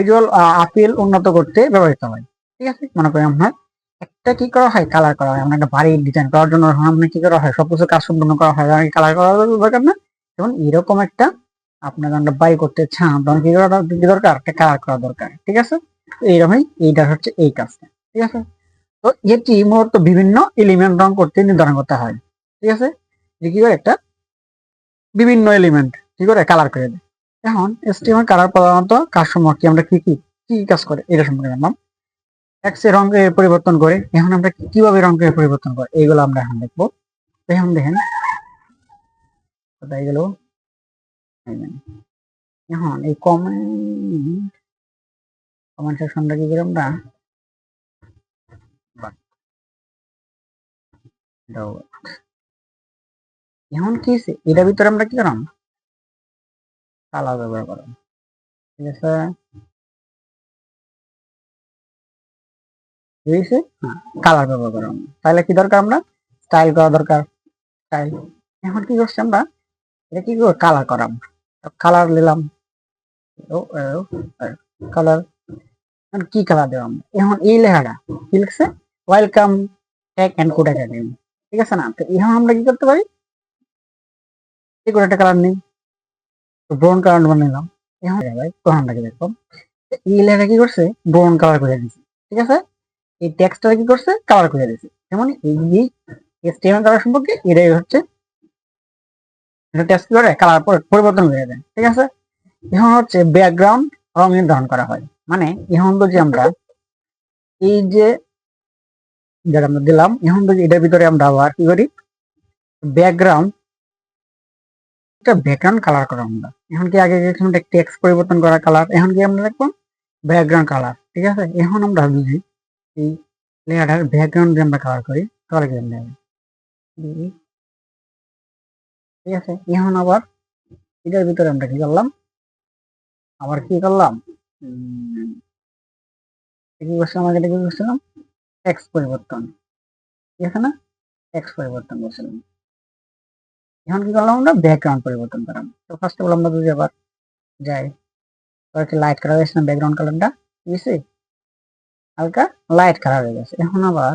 Visual appeal উন্নত করতে ব্যবহৃত হয়। ঠিক আছে? মনে করি আপনার একটা কি করা হয়? কালার করা হয়। আমরা একটা বাড়ি ডিজাইন করার জন্য আমরা কি করা হয়? সব কিছু কাজ সম্পূর্ণ করা হয়। কালার করার দরকার না। যেমন এরকম একটা আপনার আমরা বাড়ি করতে চান তখন কি করা দরকার? একটা কালার করা দরকার। ঠিক আছে? এইরকমই এইটা হচ্ছে এই কাজটা। ঠিক আছে? তো এটি মূলত বিভিন্ন এলিমেন্ট রং করতে নির্ধারণ করতে হয়। ঠিক আছে? যে কি করে? একটা বিভিন্ন এলিমেন্ট কি করে? কালার করে দেয়। এখন এসটিএমএল কালার প্রধানত কাজ সম্পর্কে আমরা কি কি কি কি কাজ করে? এটা সম্পর্কে জানলাম। এক্সের রঙের পরিবর্তন করে এখন আমরা কীভাবে রঙের পরিবর্তন করে? এইগুলো আমরা এখন দেখব। এখন দেখেন। কোথায় গেল। এখন এই কমেন্ট কমেন্ট সেকশনটা কি করে আমরা? এখন কি এটার ভিতরে আমরা কি করাম কালার ব্যবহার করাম ঠিক আছে? কালার ব্যবহার করাম তাহলে কি দরকার আমরা স্টাইল করা দরকার। স্টাইল এখন কি করছি আমরা? এটা কি করব? কালার করাম কালার নিলাম। কালার কি কালার এখন এই লেখাটা। কি লিখছে? Welcome tech and code academy ঠিক আছে না? তো এখন আমরা কি করতে পারি? এই করে একটা কালার নেই। ব্রাউন কালার বানালাম এখন ভাই তখন আমরা কি দেখো। এই লেখাটা কি করছে? ব্রাউন কালার করে দিয়েছে। ঠিক আছে? এই টেক্সটটা কি করছে? কালার করে দিয়েছে। যেমন এই এসটিএমএল কালার সম্পর্কে এটাই হচ্ছে এটা টেক্সট করে? কালার পরিবর্তন করে দেয় ঠিক আছে? এখন হচ্ছে ব্যাকগ্রাউন্ড রং নির্ধারণ করা হয়। মানে এখন তো যে আমরা এই যে যেটা আমরা দিলাম, এখন তো এটার ভিতরে আমরা আবার কি করি? ব্যাকগ্রাউন্ড একটা ব্যাকগ্রাউন্ড কালার করা আমরা। এখন কি আগে দেখলাম টেক্সট পরিবর্তন করা কালার এখন কি আমরা দেখব? ব্যাকগ্রাউন্ড কালার ঠিক আছে? এখন আমরা বুঝি এই লেয়ারটার ব্যাকগ্রাউন্ড যে আমরা কালার করি কালার কি ঠিক আছে? এখন আবার এটার ভিতরে আমরা কি করলাম? আবার কি করলাম? কি করছিলাম? আগে কি করছিলাম? টেক্সট পরিবর্তন। ঠিক আছে না? টেক্সট পরিবর্তন করছিলাম। এখন কি করলাম আমরা? ব্যাকগ্রাউন্ড পরিবর্তন করলাম। তো ফার্স্ট অফ অল আমরা যদি আবার যাই একটু লাইট কালার হয়েছে না ব্যাকগ্রাউন্ড কালারটা আছে হালকা লাইট কালার হয়ে গেছে। এখন আবার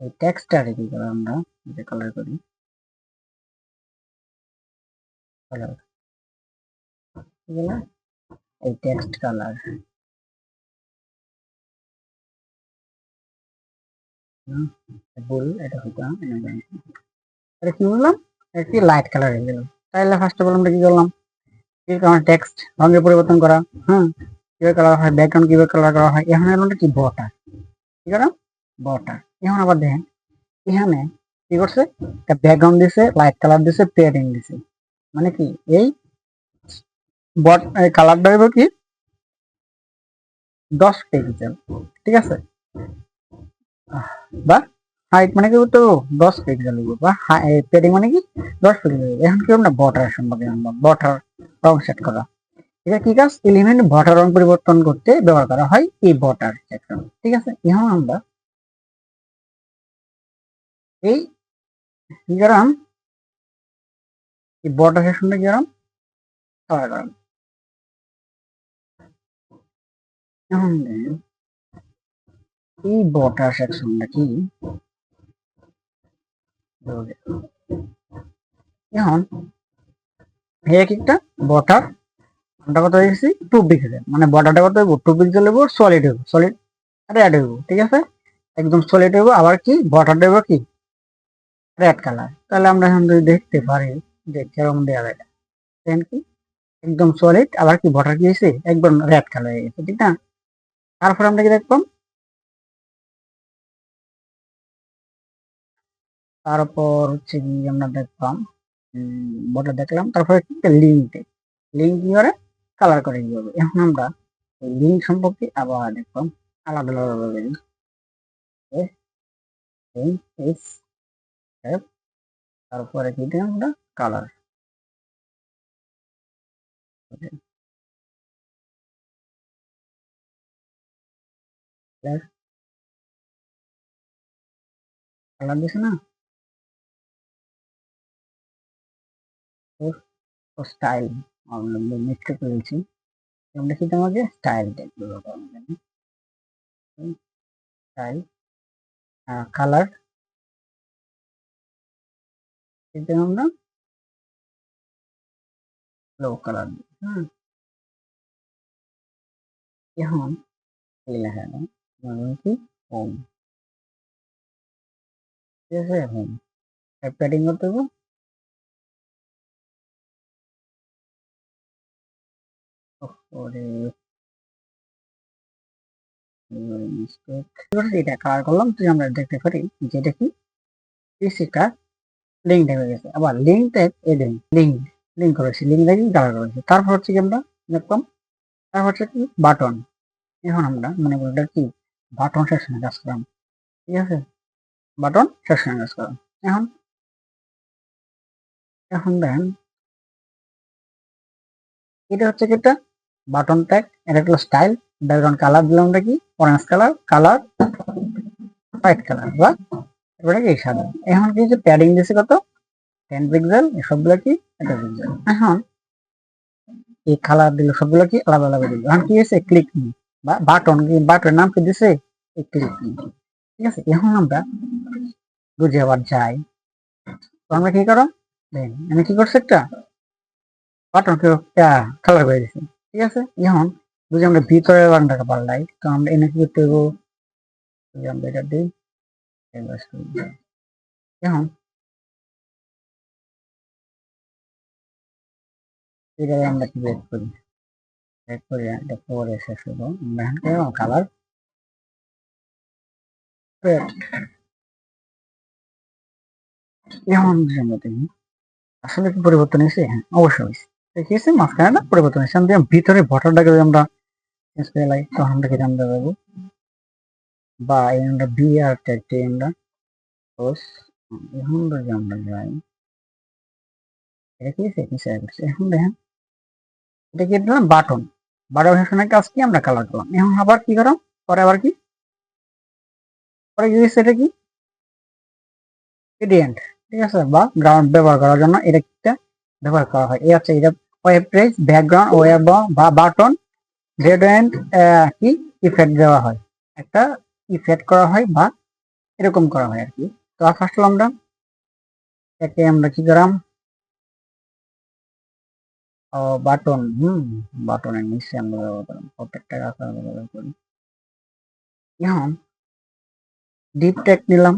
এই টেক্সটটারে কি করলাম আমরা যে কালার করি। কালার এই টেক্সট কালার ভুল এটা হইতো না, এটা জানি এটা কি বললাম? একটি লাইট কালার হয়ে গেল তাহলে ফার্স্ট অফ অল আমরা কি করলাম? কি কারণ টেক্সট রঙের পরিবর্তন করা। হ্যাঁ? কীভাবে কালার হয়? ব্যাকগ্রাউন্ড কীভাবে কালার করা হয়? এখানে হলো কি? বটার কি করলাম? বটার এখন আবার দেখেন, এখানে কি করছে? একটা ব্যাকগ্রাউন্ড দিছে লাইট কালার দিছে পেডিং দিছে। মানে কি? এই বট এই কালারটা হইব কি? দশ পিক্সেল ঠিক আছে? বা হাইট মানে কি তো দশ পিক্সেল হইব বা পেডিং মানে কি? দশ পিক্সেল এখন কি আমরা বটার সম্পর্কে জানব? বটার রং সেট করা। এটা কি কাজ? এলিমেন্ট বটার রং পরিবর্তন করতে ব্যবহার করা হয় এই বটার সেকশন ঠিক আছে? এখন আমরা এই কি করাম, এই বটার সেকশনটা করাম? কালার করাম এখন এই বটার সেকশনটা কি? এখন এক একটা বটার আমরা মানে বটারটা সলিড ঠিক আছে? একদম সলিড আবার কি? কি? তাহলে আমরা এখন যদি দেখতে পারি দেওয়া কি? একদম সলিড আবার কি? বটার কি হয়েছে? একদম হয়ে গেছে, ঠিক না? তারপর আমরা কি তারপর হচ্ছে কি আমরা দেখলাম বটার দেখলাম, তারপর একটা লিঙ্ক লিঙ্ক কি করে কালার করে কি হবে এখন আমরা লিঙ্ক সম্পর্কে আবার দেখলাম, আলাদা আলাদা ভাবে তারপরে কি দিলাম আমরা কালার কালার দিছে না? স্টাইল আমরা মিক্সড করেছি। আমরা কি তোমাকে স্টাইল হবে স্টাইল কালার এটা আমরা লো কালার হ্যাঁ এই লেখাটা কি হোম ঠিক আছে হোম প্যাডিং করতে হবে। এটা কালার করলাম তুই আমরা দেখতে পারি যেটা কি পিসিটা লিঙ্ক হয়ে গেছে। আবার link tag adding link link করেছি লিঙ্ক দেখি কালার করেছি। তারপর হচ্ছে কি আমরা দেখলাম, তারপর হচ্ছে কি বাটন এখন আমরা মানে বলটা কি? বাটন সেকশনে কাজ করলাম ঠিক আছে? বাটন সেকশনে কাজ করলাম এখন এখন দেখেন এটা হচ্ছে কি একটা বাটন ট্যাগ এটা হলো স্টাইল ব্যাকগ্রাউন্ড কালার দিলাম আমরা কি? Orange colour colour white colour বা এবারে কি সাদা। এখন কি যে প্যাডিং দিয়েছে কত? টেন পিক্সেল সবগুলো কি? এটা পিক্সেল এখন এই কালার দিল, সবগুলো কি? আলাদা আলাদা দিল। এখন কি হয়েছে? ক্লিক নি বা বাটন কি বাটনের নাম কি দিছে এই ক্লিক ঠিক আছে? এখন আমরা বুঝে আবার যাই তো আমরা কি করো? আমি কি করছি একটা? বাটন কে কালার করে দিছি ঠিক আছে? এখন যদি আমরা ভিতরে রানটাকে পাল্লাই তো আমরা এনে কি করতে যদি আমরা এটা দিই এখন আমরা কি বের করি? বের করি, এটা পরে শেষ আমরা কালার এখন আসলে কি পরিবর্তন হয়েছে? হ্যাঁ অবশ্যই হয়েছে। দেখিয়েছে, মাঝখানে পরিবর্তন হয়েছে। আমরা ভিতরে ভটারটাকে যদি আমরা চেঞ্জ তখন আমরা কি আমরা দেবো বা এই আমরা বি আর ট্যাগটি আমরা এখন যদি আমরা যাই এখন দেখেন, এটা কি দিলাম বাটন বাটন সেকশনের কাজ কি? আমরা কালার করলাম। এখন আবার কি করলাম? পরে আবার কি? পরে কি এটা কি? গ্রেডিয়েন্ট ঠিক আছে? বা গ্রাউন্ড ব্যবহার করার জন্য এটা ব্যবহার করা হয়। এই হচ্ছে, এটা ওয়েব পেজ ব্যাকগ্রাউন্ড ওয়েব বা বাটন গ্রেডিয়েন্ট কি ইফেক্ট দেওয়া হয়। একটা ইফেক্ট করা হয় বা এরকম করা হয় আর কি। তো ফার্স্ট আমরা। একে আমরা কি করাম ও বাটন হুম বাটনের নিচে আমরা ব্যবহার করাম প্রত্যেকটা আকার ব্যবহার করি। এখন ডিপ টেক নিলাম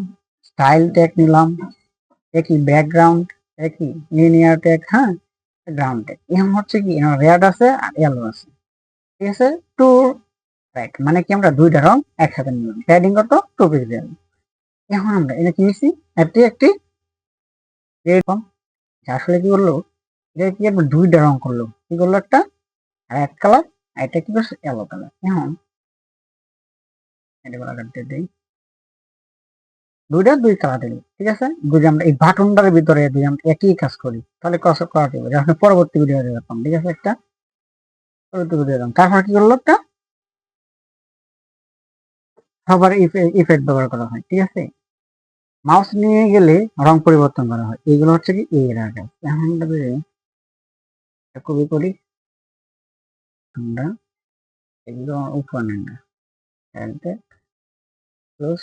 স্টাইল টেক নিলাম, একই ব্যাকগ্রাউন্ড একই লিনিয়ার টেক হ্যাঁ? গ্রাউন্ড টেক এখন হচ্ছে কি রেড আছে আর ইয়েলো আছে। ঠিক আছে? টু রাইট মানে কি আমরা দুইটা রং একসাথে নিলাম। প্যাডিং কত টু পিক্সেল এখন আমরা এটা কি নিচ্ছি একটি একটি এরকম আসলে কি করল? এটা কি একবার দুইটা রং করল? কি করল একটা? রেড কালার আর এটা কি করছে? ইয়েলো কালার এখন, এটা কালার দিই। দুইটা দুই কালার দিল ঠিক আছে? যদি আমরা এই বাটনটার ভিতরে যদি আমরা একই কাজ করি, তাহলে কত করা যাবে। যখন পরবর্তী ভিডিও দেখলাম, ঠিক আছে একটা? পরবর্তী ভিডিও দেখলাম। তারপর কি করল একটা সবার ইফেক্ট ব্যবহার করা হয়, ঠিক আছে? মাউস নিয়ে গেলে রং পরিবর্তন করা হয়। এইগুলো হচ্ছে কি? রাখা এখন কপি করি। আমরা এগুলো উপর না। ক্লোজ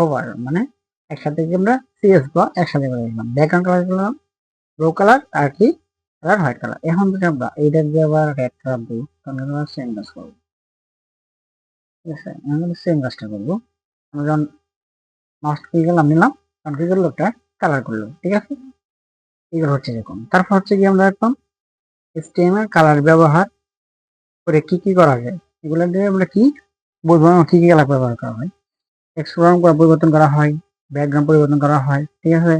হোভার মানে একসাথে কি আমরা সিএস বা একসাথে করে দিলাম ব্যাকগ্রাউন্ড কালার করলাম ব্লু কালার আর কি? কালার হোয়াইট কালার এখন যদি আমরা এইটা দিয়ে আবার রেড কালার দিই তাহলে আমরা সেম কাজ করব। ঠিক আছে? আমরা সেম কাজটা করব। আমরা যখন মাস্ট কি গেলাম নিলাম, তখন কি করল একটা কালার করল, ঠিক আছে? এগুলো হচ্ছে এরকম তারপর হচ্ছে কি আমরা এখন এসটিএমএল কালার ব্যবহার করে কি কি করা যায়? এগুলো দিয়ে আমরা কি বলব কি কি কালার ব্যবহার করা হয়? এক্সপ্লোর পরিবর্তন করা হয় ব্যাকগ্রাউন্ড পরিবর্তন করা হয়, ঠিক আছে?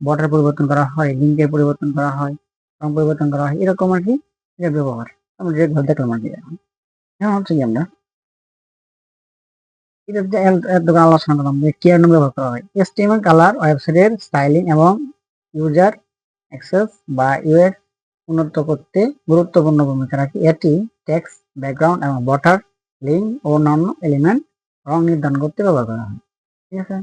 বর্ডার পরিবর্তন করা হয় লিঙ্কের পরিবর্তন করা হয়, রং পরিবর্তন করা হয়, এরকম আর কি এর ব্যবহার। আমরা ডিরেক্ট ভাবে দেখলাম আর কি এখন। হচ্ছে কি আমরা আলোচনা করলাম যে কেয়ার নাম ব্যবহার করা হয়। এসটিএমএল কালার ওয়েবসাইটের স্টাইলিং এবং ইউজার অ্যাক্সেস বা ইউএক্স উন্নত করতে গুরুত্বপূর্ণ ভূমিকা রাখে। এটি টেক্সট ব্যাকগ্রাউন্ড এবং বটার লিঙ্ক ও অন্যান্য এলিমেন্ট রং নির্ধারণ করতে ব্যবহার করা হয়। ঠিক আছে?